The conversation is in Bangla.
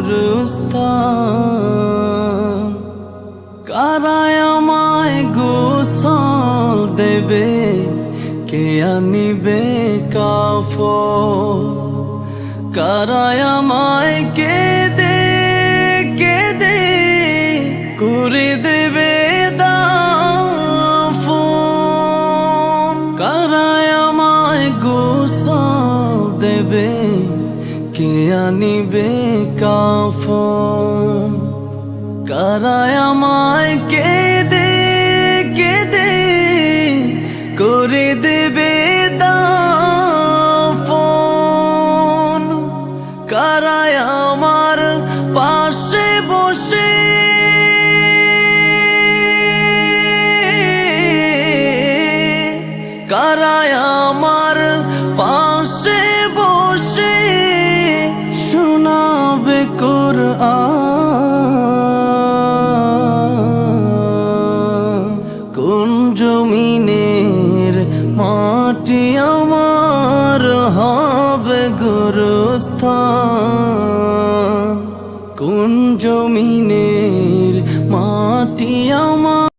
গুরুস্থান। কারায় আমায় গোসল দেবে? কে আনিবে কাফ কারায় আমায় কে দে কে দে করে দেবে দাফন? কারায় আমায় গোসল দেবে? কে আনিবে কাফন? কারায় আমায় কে দে কে দে করে দেবে দাফন? কারায় আমার পাশে বসে। কারায় আমার পাশে গোরস্থান কোন জমিনের মাটি আমার?